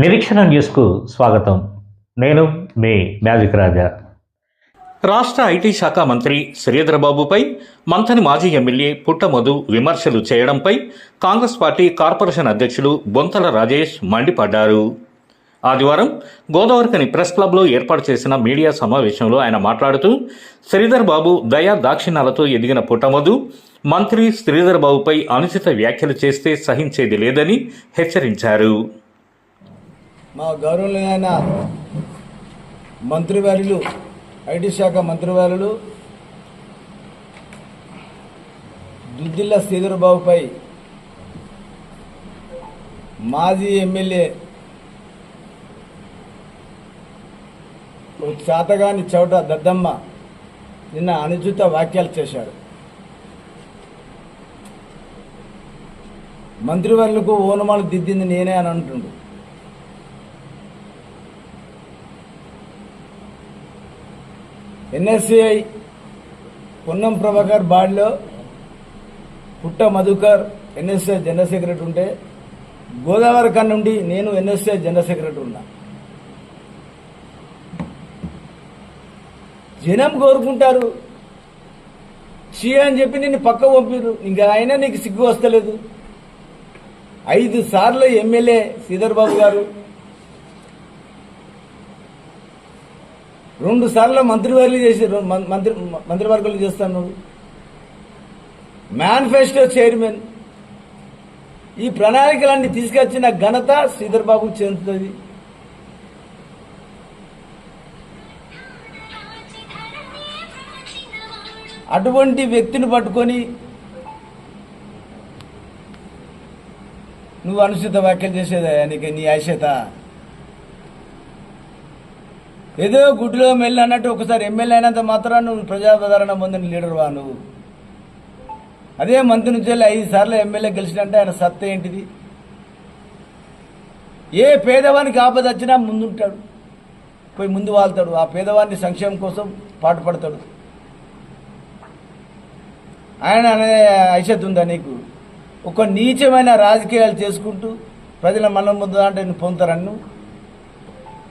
నిరీక్షణ న్యూస్కు స్వాగతం. నేను మీ మ్యాజిక్ రాజా. రాష్ట్ర ఐటీ శాఖ మంత్రి శ్రీధరబాబుపై మంథని మాజీ ఎమ్మెల్యే పుట్టమధు విమర్శలు చేయడంపై కాంగ్రెస్ పార్టీ కార్పొరేషన్ అధ్యక్షులు బొంతల రాజేష్ మండిపడ్డారు. ఆదివారం గోదావరికని ప్రెస్ క్లబ్లో ఏర్పాటు చేసిన మీడియా సమావేశంలో ఆయన మాట్లాడుతూ శ్రీధర్ బాబు దయా దాక్షిణ్యాలతో ఎదిగిన పుట్టమధు మంత్రి శ్రీధర్ బాబుపై అనుచిత వ్యాఖ్యలు చేస్తే సహించేది లేదని హెచ్చరించారు. మా గౌరవనీయమైన మంత్రివర్యులు ఐటీ శాఖ మంత్రివర్యులు దుద్దిల్ల శ్రీధరబాబుపై మాజీ ఎమ్మెల్యే శాతగాని చాతగాని చౌట దద్దమ్మ నిన్న అనుచిత వ్యాఖ్యలు చేశాడు మంత్రివర్యులకు ఓనమాలు దిద్దింది నేనే అని అంటుండు. ఎన్ఎస్సిఐ పొన్నం ప్రభాకర్ బాడిలో పుట్ట మధుకర్ ఎన్ఎస్ఐ జనరల్ సెక్రటరీ ఉంటే గోదావరి కన్ నుండి నేను ఎన్ఎస్ఐ జనరల్ సెక్రటరీ ఉన్నా. జనం కోరుకుంటారు. చీ అని చెప్పి నిన్ను పక్క పంపిరు ఇంకా అయినా నీకు సిగ్గు వస్తలేదు. ఐదు సార్లు ఎమ్మెల్యే శ్రీధర్ బాబు గారు రెండు సార్లు మంత్రివర్యులు చేసి మంత్రి మంత్రివర్గాలు చేస్తాను మేనిఫెస్టో చైర్మన్ ఈ ప్రణాళికలన్నీ తీసుకొచ్చిన ఘనత శ్రీధర్ బాబుకు చెందుతుంది అటువంటి వ్యక్తిని పట్టుకొని నువ్వు అనుచిత వ్యాఖ్యలు చేసేదా నీకు నీ ఆశత ఏదో గుడ్లో మెల్లి అన్నట్టు ఒకసారి ఎమ్మెల్యే అయినంత మాత్రం నువ్వు ప్రజాప్రదారణ పొందిన లీడర్ వా నువ్వు. అదే మంత్రి నుంచి వెళ్ళి ఐదు సార్లు ఎమ్మెల్యే గెలిచినంటే ఆయన సత్త ఏంటిది? ఏ పేదవానికి ఆపద వచ్చినా ముందుంటాడు. పోయి ముందు వాళ్తాడు. ఆ పేదవాని సంక్షేమం కోసం పాటుపడతాడు ఆయన అనే ఐషత్ ఉందా నీకు? ఒక నీచమైన రాజకీయాలు చేసుకుంటూ ప్రజల మనం ముద్ద అంటే నేను పొందుతారన్ను. నువ్వు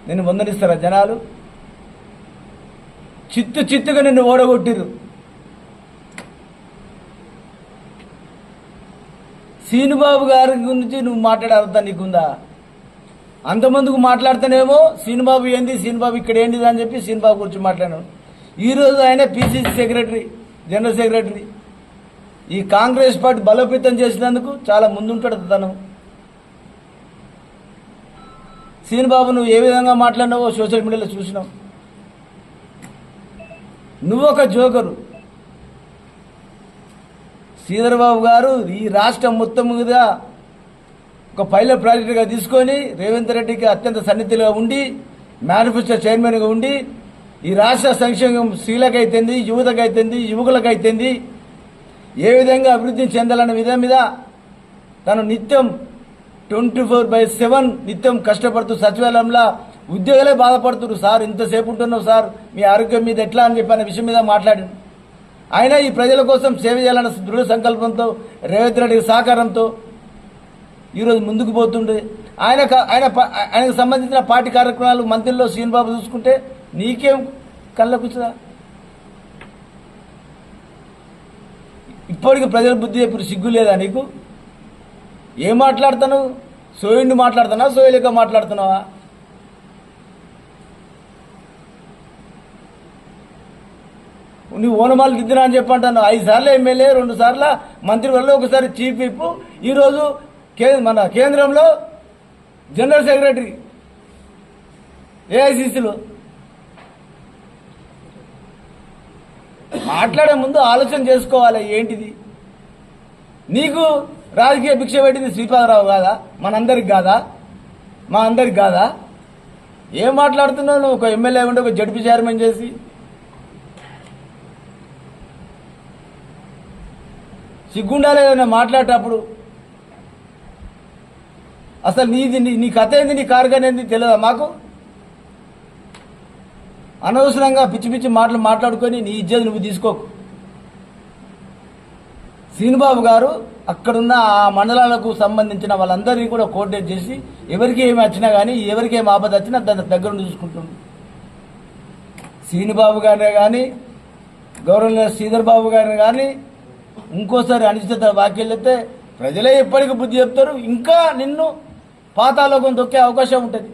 నిన్ను వందనిస్తారా జనాలు? చిత్తు చిత్తుగా నిన్ను ఓడగొట్టిరు సీనుబాబు గారి గురించి నువ్వు మాట్లాడే అర్థం నీకుందా? అంతమందుకు మాట్లాడితేనేమో సీనుబాబు ఏంది సీనుబాబు ఇక్కడ ఏంది అని చెప్పి సీనుబాబు గురించి మాట్లాడాను. ఈరోజు ఆయన పిసిసి సెక్రటరీ జనరల్ సెక్రటరీ. ఈ కాంగ్రెస్ పార్టీ బలోపేతం చేసినందుకు చాలా ముందుంటాడు తను. సీనుబాబు నువ్వు ఏ విధంగా మాట్లాడినావో సోషల్ మీడియాలో చూసినావు నువ్వు ఒక జోకరు. శ్రీధరబాబు గారు ఈ రాష్ట్రం మొత్తం మీద ఒక పైలట్ ప్రాజెక్టుగా తీసుకొని రేవంత్ రెడ్డికి అత్యంత సన్నిధిగా ఉండి మేనిఫెస్టో చైర్మన్గా ఉండి ఈ రాష్ట్ర సంక్షేమం స్త్రీలకైతుంది యువతకైతుంది యువకులకైతుంది ఏ విధంగా అభివృద్ధి చెందాలన్న విధం మీద తను నిత్యం ట్వంటీ ఫోర్ బై సెవెన్ నిత్యం కష్టపడుతూ సచివాలయంలో ఉద్యోగులే బాధపడుతున్నారు. సార్ ఇంతసేపు ఉంటున్నావు సార్. మీ ఆరోగ్యం మీద ఎట్లా అని చెప్పి అనే విషయం మీద మాట్లాడాను ఆయన ఈ ప్రజల కోసం సేవ చేయాలన్న దృఢ సంకల్పంతో రేవంత్ రెడ్డి సహకారంతో ఈరోజు ముందుకు పోతుండే. ఆయన ఆయన ప- ఆయనకు సంబంధించిన పార్టీ కార్యక్రమాలు మంత్రిలో శ్రీనిబాబు చూసుకుంటే నీకేం కళ్ళకుచ్చదా ఇప్పటికి ప్రజల బుద్ధి ఎప్పుడు సిగ్గు లేదా నీకు? ఏం మాట్లాడుతాను సోయుండి మాట్లాడుతున్నావా? సోయలేక మాట్లాడుతున్నావా? నువ్వు ఓనమాలు దిద్దినా అని చెప్పి అంటాను ఐదు సార్లు ఎమ్మెల్యే రెండు సార్లు మంత్రి వల్ల ఒకసారి చీఫ్ విప్. ఈరోజు కే మన కేంద్రంలో జనరల్ సెక్రటరీ ఏఐసిసిలో. మాట్లాడే ముందు ఆలోచన చేసుకోవాలి ఏంటిది? నీకు రాజకీయ భిక్ష పెట్టింది శ్రీపాదరావు కాదా? మనందరికి కాదా? మా అందరికి కాదా? ఏం మాట్లాడుతున్నావు? నువ్వు ఒక ఎమ్మెల్యే ఉండి ఒక జడ్పీ చైర్మన్ చేసి సిగ్గుండాలి ఏదైనా మాట్లాడేటప్పుడు? అసలు నీది నీ- కథ ఏంది నీ కార్గానేది ఏంది తెలియదా మాకు? అనవసరంగా పిచ్చి పిచ్చి మాటలు మాట్లాడుకొని నీ ఇజ్జత్ నువ్వు తీసుకోకు. శ్రీనుబాబు గారు అక్కడున్న ఆ మండలాలకు సంబంధించిన వాళ్ళందరినీ కూడా కోఆర్డినేట్ చేసి ఎవరికి ఏమి వచ్చినా కానీ ఎవరికి ఏమి ఆపద వచ్చినా దాని దగ్గర నుండి చూసుకుంటుంది. శ్రీనుబాబు గారిని కానీ గౌరవ శ్రీధర్ బాబు గారిని కానీ ఇంకోసారి అనిశ్చిత వ్యాఖ్యలు ప్రజలే ఎప్పటికీ బుద్ధి చెప్తారు. ఇంకా నిన్ను పాతాలోకం దొక్కే అవకాశం ఉంటుంది.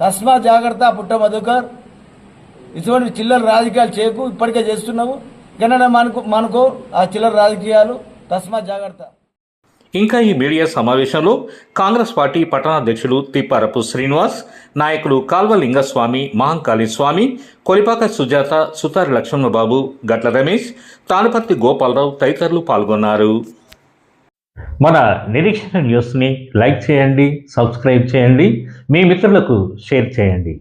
తస్మా జాగ్రత్త పుట్ట మధుకర్. ఇటువంటి చిల్లర రాజకీయాలు చేయకు ఇప్పటికే చేస్తున్నావు. కన్నడ మనకు మనకు. ఆ చిల్లర రాజకీయాలు తస్మా జాగ్రత్త. ఇంకా ఈ మీడియా సమావేశంలో కాంగ్రెస్ పార్టీ పట్టణాధ్యక్షులు తిప్పారపు శ్రీనివాస్ నాయకులు కాల్వ లింగస్వామి మహంకాళి స్వామి కొలిపాక సుజాత సుతారి లక్ష్మణబాబు గట్ల రమేష్ తానుపర్తి గోపాలరావు తదితరులు పాల్గొన్నారు. మన నిరీక్షణ న్యూస్ని లైక్ చేయండి సబ్స్క్రైబ్ చేయండి మీ మిత్రులకు షేర్ చేయండి.